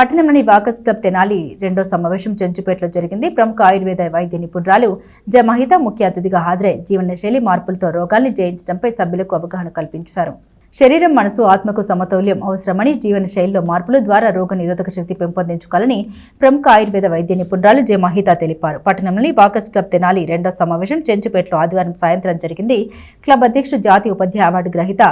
పట్టణంలోని వాకస్ క్లబ్ తెనాలి రెండో సమావేశం చెంచుపేటలో జరిగింది. ప్రముఖ ఆయుర్వేద వైద్య నిపుణురాలు జమహిత ముఖ్య అతిథిగా హాజరై జీవనశైలి మార్పులతో రోగాల్ని జయించడంపై సభ్యులకు అవగాహన కల్పించారు. శరీరం మనసు ఆత్మకు సమతౌల్యం అవసరమని జీవన శైలిలో మార్పుల ద్వారా రోగ నిరోధక శక్తి పెంపొందించుకోవాలని ప్రముఖ ఆయుర్వేద వైద్య నిపుణురాలు జె మహిత తెలిపారు. పట్టణంలోని బాకస్ క్లబ్ తెనాలి రెండో సమావేశం చెంచుపేటలో ఆదివారం సాయంత్రం జరిగింది. క్లబ్ అధ్యక్షుడు జాతీయ ఉపాధ్యాయ అవార్డు గ్రహీత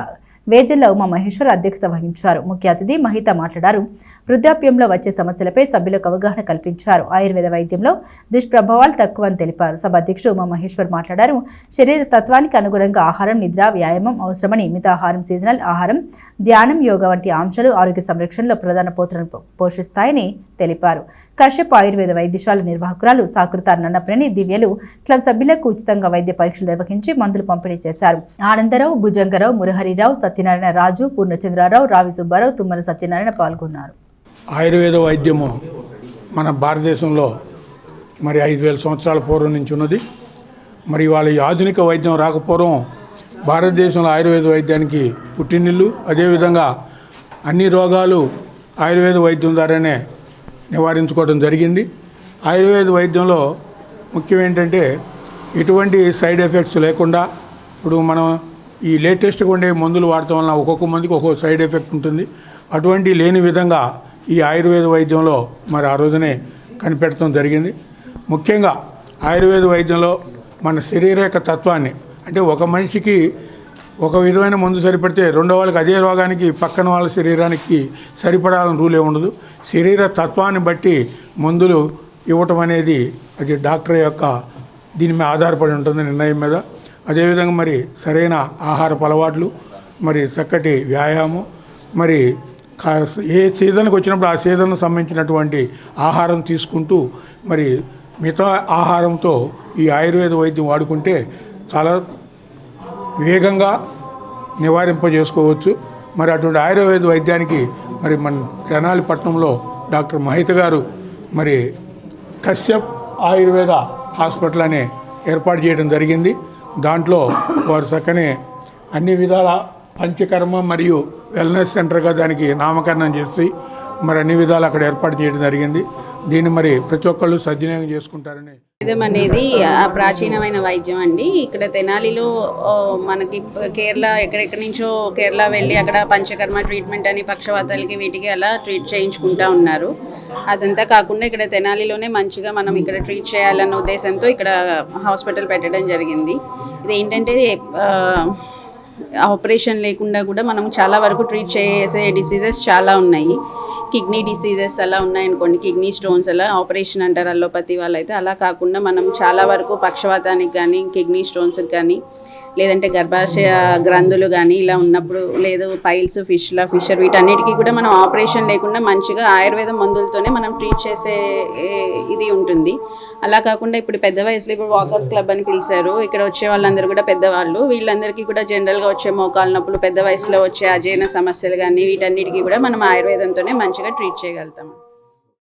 వేజల్ల ఉమా మహేశ్వర్ అధ్యక్షత వహించారు. ముఖ్య అతిథి మహిత మాట్లాడారు. వృద్ధాప్యంలో వచ్చే సమస్యలపై సభ్యులకు అవగాహన కల్పించారు. ఆయుర్వేద వైద్యంలో దుష్ప్రభావాలు తక్కువ అని తెలిపారు. సభ అధ్యక్షుడు ఉమా మహేశ్వర్ మాట్లాడారు. శరీర తత్వానికి అనుగుణంగా ఆహారం నిద్ర వ్యాయామం అవసరమని మితాహారం సీజనల్ ఆహారం ధ్యానం యోగా వంటి అంశాలు ఆరోగ్య సంరక్షణలో ప్రధాన పాత్రను పో- పోషిస్తాయని తెలిపారు. కశ్యప్ ఆయుర్వేద వైద్యశాల నిర్వాహకురాలు సాకృత నన్నప్రని దివ్యలు క్లబ్ సభ్యులకు ఉచితంగా వైద్య పరీక్షలు నిర్వహించి మందులు పంపిణీ చేశారు. ఆనందరావు భుజంగరావు మురహరిరావు సత్యనారాయణ రాజు పూర్ణచంద్రారావు రావి సుబ్బారావు తుమ్మల సత్యనారాయణ పాల్గొన్నారు. ఆయుర్వేద వైద్యము మన భారతదేశంలో మరి ఐదు వేల సంవత్సరాల పూర్వం నుంచి ఉన్నది. మరి వాళ్ళ ఈ ఆధునిక వైద్యం రాకపోవడం భారతదేశంలో ఆయుర్వేద వైద్యానికి పుట్టినిల్లు. అదేవిధంగా అన్ని రోగాలు ఆయుర్వేద వైద్యం ద్వారానే నివారించుకోవడం జరిగింది. ఆయుర్వేద వైద్యంలో ముఖ్యం ఏంటంటే ఎటువంటి సైడ్ ఎఫెక్ట్స్ లేకుండా ఇప్పుడు మనం ఈ లేటెస్ట్గా ఉండే మందులు వాడటం వలన ఒక్కొక్క మందికి ఒక్కొక్క సైడ్ ఎఫెక్ట్ ఉంటుంది. అటువంటి లేని విధంగా ఈ ఆయుర్వేద వైద్యంలో మరి ఆ రోజునే కనిపెట్టడం జరిగింది. ముఖ్యంగా ఆయుర్వేద వైద్యంలో మన శరీర యొక్క తత్వాన్ని అంటే ఒక మనిషికి ఒక విధమైన మందు సరిపడితే రెండో వాళ్ళకి అదే రోగానికి పక్కన వాళ్ళ శరీరానికి సరిపడాలని రూలే ఉండదు. శరీర తత్వాన్ని బట్టి మందులు ఇవ్వటం అనేది అది డాక్టర్ యొక్క దీని మీద ఆధారపడి ఉంటుంది నిర్ణయం మీద అదేవిధంగా మరి సరైన ఆహారపు అలవాట్లు మరి చక్కటి వ్యాయామం మరి ఏ సీజన్కి వచ్చినప్పుడు ఆ సీజన్కు సంబంధించినటువంటి ఆహారం తీసుకుంటూ మరి మిగతా ఆహారంతో ఈ ఆయుర్వేద వైద్యం వాడుకుంటే చాలా వేగంగా నివారింపజేసుకోవచ్చు. మరి అటువంటి ఆయుర్వేద వైద్యానికి మరి మన తెనాలి పట్టణంలో డాక్టర్ మహిత గారు మరి కశ్యప్ ఆయుర్వేద హాస్పిటల్ అనే ఏర్పాటు చేయడం జరిగింది. దాంట్లో వారు చక్కనే అన్ని విధాల పంచకర్మ మరియు వెల్నెస్ సెంటర్గా దానికి నామకరణం చేసి మరి అన్ని విధాలు అక్కడ ఏర్పాటు చేయడం జరిగింది. దీన్ని మరి ప్రతి ఒక్కళ్ళు సద్వినియోగం చేసుకుంటారని వైద్యం అనేది ఆ ప్రాచీనమైన వైద్యం అండి. ఇక్కడ తెనాలిలో మనకి కేరళ ఎక్కడెక్కడి నుంచో కేరళ వెళ్ళి అక్కడ పంచకర్మ ట్రీట్మెంట్ అని పక్షవాతాలకి వీటికి అలా ట్రీట్ చేయించుకుంటా ఉన్నారు. అదంతా కాకుండా ఇక్కడ తెనాలిలోనే మంచిగా మనం ఇక్కడ ట్రీట్ చేయాలన్న ఉద్దేశంతో ఇక్కడ హాస్పిటల్ పెట్టడం జరిగింది. ఇది ఏంటంటే ఆపరేషన్ లేకుండా కూడా మనం చాలా వరకు ట్రీట్ చేసే డిసీజెస్ చాలా ఉన్నాయి. కిడ్నీ డిసీజెస్ అలా ఉన్నాయనుకోండి కిడ్నీ స్టోన్స్ అలా ఆపరేషన్ అంటారు అల్లోపతి వాళ్ళైతే. అలా కాకుండా మనం చాలా వరకు పక్షవాతానికి కానీ కిడ్నీ స్టోన్స్కి కానీ లేదంటే గర్భాశయ గ్రంథులు కానీ ఇలా ఉన్నప్పుడు లేదు పైల్స్ ఫిష్ల ఫిషర్ వీటన్నిటికీ కూడా మనం ఆపరేషన్ లేకుండా మంచిగా ఆయుర్వేద మందులతోనే మనం ట్రీట్ చేసే ఇది ఉంటుంది. అలా కాకుండా ఇప్పుడు పెద్ద వయసులో ఇప్పుడు వాకర్స్ క్లబ్ అని పిలిచారు. ఇక్కడ వచ్చే వాళ్ళందరూ కూడా పెద్దవాళ్ళు. వీళ్ళందరికీ కూడా జనరల్గా వచ్చే మోకాలు నొప్పులు పెద్ద వయసులో వచ్చే అజీర్ణ సమస్యలు కానీ వీటన్నిటికీ కూడా మనం ఆయుర్వేదంతోనే మంచిగా ట్రీట్ చేయగలుగుతాం